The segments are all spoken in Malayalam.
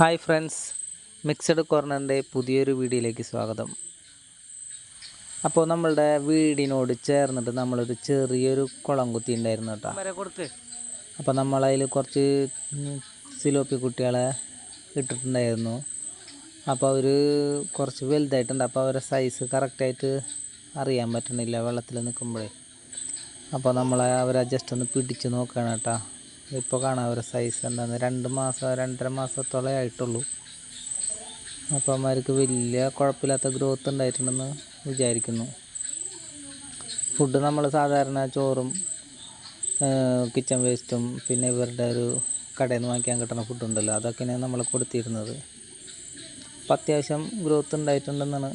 Hi friends. മിക്സഡ് കോർണറിന്റെ പുതിയൊരു വീഡിയോയിലേക്ക് സ്വാഗതം. അപ്പോൾ നമ്മളുടെ വീടിനോട് ചേർന്നിട്ട് നമ്മളൊരു ചെറിയൊരു കുളം കുത്തി ഉണ്ടായിരുന്നു കേട്ടോ അപ്പോൾ നമ്മളതിൽ കുറച്ച് സിലോപ്പി കുട്ടികളെ ഇട്ടിട്ടുണ്ടായിരുന്നു. അപ്പോൾ അവർ കുറച്ച് വലുതായിട്ടുണ്ട്. അപ്പോൾ അവരുടെ സൈസ് കറക്റ്റായിട്ട് അറിയാൻ പറ്റണില്ല വെള്ളത്തിൽ നിൽക്കുമ്പോഴേ. അപ്പോൾ നമ്മളെ അവരെ ജസ്റ്റ് ഒന്ന് പിടിച്ച് നോക്കുകയാണ് കേട്ടോ. ഇപ്പോൾ കാണാം ഒരു സൈസ് എന്താണ് രണ്ട് മാസം രണ്ടര മാസത്തോളം ആയിട്ടുള്ളൂ. അപ്പോൾ അമ്മമാർക്ക് വലിയ കുഴപ്പമില്ലാത്ത ഗ്രോത്ത് ഉണ്ടായിട്ടുണ്ടെന്ന് വിചാരിക്കുന്നു. ഫുഡ് നമ്മൾ സാധാരണ ചോറും കിച്ചൺ വേസ്റ്റും പിന്നെ ഇവരുടെ ഒരു കടയിൽ നിന്ന് വാങ്ങിക്കാൻ കിട്ടുന്ന ഫുഡ് ഉണ്ടല്ലോ അതൊക്കെയാണ് നമ്മൾ കൊടുത്തിരുന്നത്. അപ്പം അത്യാവശ്യം ഗ്രോത്ത് ഉണ്ടായിട്ടുണ്ടെന്നാണ്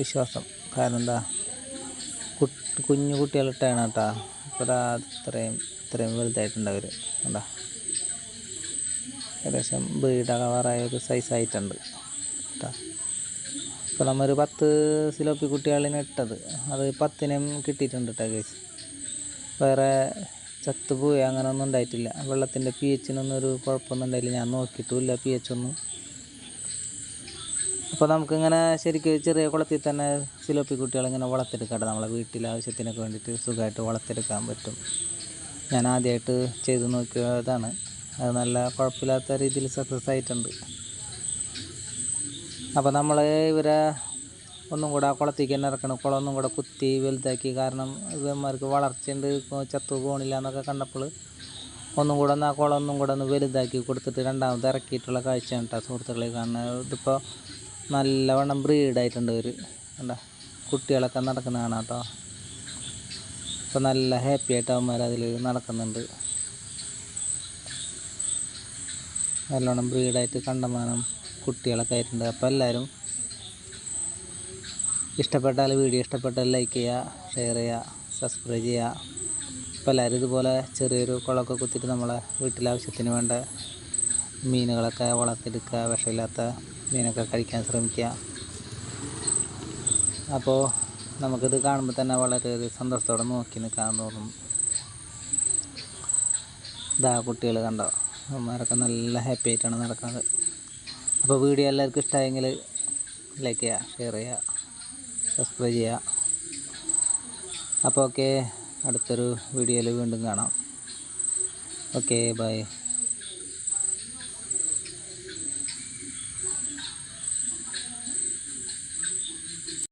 വിശ്വാസം. കാരണം എന്താ കുഞ്ഞു കുട്ടികളിട്ടാണ് കേട്ടോ അപ്പോൾ ദാ ഇത്രയും. ഇത്രയും വലുതായിട്ടുണ്ട് അവർ കണ്ടാ? ഏകദേശം വീട് കവറായ ഒരു സൈസ് ആയിട്ടുണ്ട്. കേട്ടോ ഇപ്പോൾ നമ്മൊരു പത്ത് സിലോപ്പി കുട്ടികളിനെ ഇട്ടത്. അത് പത്തിനും കിട്ടിയിട്ടുണ്ട് കേട്ടോ കേസ് വേറെ ചത്തുപോയി അങ്ങനെ ഒന്നും ഉണ്ടായിട്ടില്ല. വെള്ളത്തിന്റെ പി എച്ചിനൊന്നും ഒരു കുഴപ്പമൊന്നും ഉണ്ടായില്ല. ഞാൻ നോക്കിയിട്ടുമില്ല പി എച്ച് ഒന്നും. അപ്പോൾ നമുക്കിങ്ങനെ ശരിക്കും ചെറിയ കുളത്തിൽ തന്നെ സിലോപ്പി കുട്ടികളിങ്ങനെ വളർത്തെടുക്കാം നമ്മളെ വീട്ടിലെ ആവശ്യത്തിനൊക്കെ വേണ്ടിയിട്ട് സുഖമായിട്ട് വളർത്തെടുക്കാൻ പറ്റും. ഞാൻ ആദ്യമായിട്ട് ചെയ്ത് നോക്കിയതാണ്. അത് നല്ല കുഴപ്പമില്ലാത്ത രീതിയിൽ സക്സസ് ആയിട്ടുണ്ട്. അപ്പോൾ നമ്മൾ ഇവരെ ഒന്നും കൂടെ കുളത്തേക്ക് തന്നെ ഇറക്കണം. കുളം ഒന്നും കൂടെ കുത്തി വലുതാക്കി. കാരണം ഇവന്മാർക്ക് വളർച്ചയുണ്ട്. ചത്തു പോകണില്ല എന്നൊക്കെ കണ്ടപ്പോൾ ഒന്നും കൂടെ ഒന്ന് ആ കുളം ഒന്നും കൂടെ ഒന്ന് വലുതാക്കി കൊടുത്തിട്ട് രണ്ടാമത് ഇറക്കിയിട്ടുള്ള കാഴ്ചയാണ് കേട്ടോ സുഹൃത്തുക്കളെ. കാരണം ഇതിപ്പോൾ നല്ലവണ്ണം ബ്രീഡായിട്ടുണ്ട് ഇവർ കണ്ട? കുട്ടികളൊക്കെ നടക്കുന്ന കാണാം കേട്ടോ ഇപ്പോൾ നല്ല ഹാപ്പി ആയിട്ട് അവന്മാർ അതിൽ നടക്കുന്നുണ്ട്. നല്ലോണം ബ്രീഡായിട്ട് കണ്ടമാനം കുട്ടികളൊക്കെ ആയിട്ടുണ്ട്. അപ്പോൾ എല്ലാവരും ഇഷ്ടപ്പെട്ടാൽ വീഡിയോ ഇഷ്ടപ്പെട്ടാൽ ലൈക്ക് ചെയ്യുക ഷെയർ ചെയ്യുക സബ്സ്ക്രൈബ് ചെയ്യുക. അപ്പോൾ എല്ലാവരും ഇതുപോലെ ചെറിയൊരു കുളമൊക്കെ കുത്തിയിട്ട് നമ്മളെ വീട്ടിലാവശ്യത്തിന് വേണ്ട മീനുകളൊക്കെ വളർത്തിയെടുക്കുക വിഷമില്ലാത്ത മീനൊക്കെ കഴിക്കാൻ ശ്രമിക്കുക. അപ്പോൾ നമുക്കിത് കാണുമ്പോൾ തന്നെ വളരെ സന്തോഷത്തോടെ നോക്കി നിൽക്കാൻ തോന്നും. ഇതാ കുട്ടികൾ കണ്ടോ? അവന്മാരൊക്കെ നല്ല ഹാപ്പി ആയിട്ടാണ് നടക്കുന്നത്. അപ്പോൾ വീഡിയോ എല്ലാവർക്കും ഇഷ്ടമായെങ്കിൽ ലൈക്ക് ചെയ്യുക ഷെയർ ചെയ്യുക സബ്സ്ക്രൈബ് ചെയ്യുക അപ്പോൾ ഓക്കെ അടുത്തൊരു വീഡിയോയിൽ വീണ്ടും കാണാം. Okay bye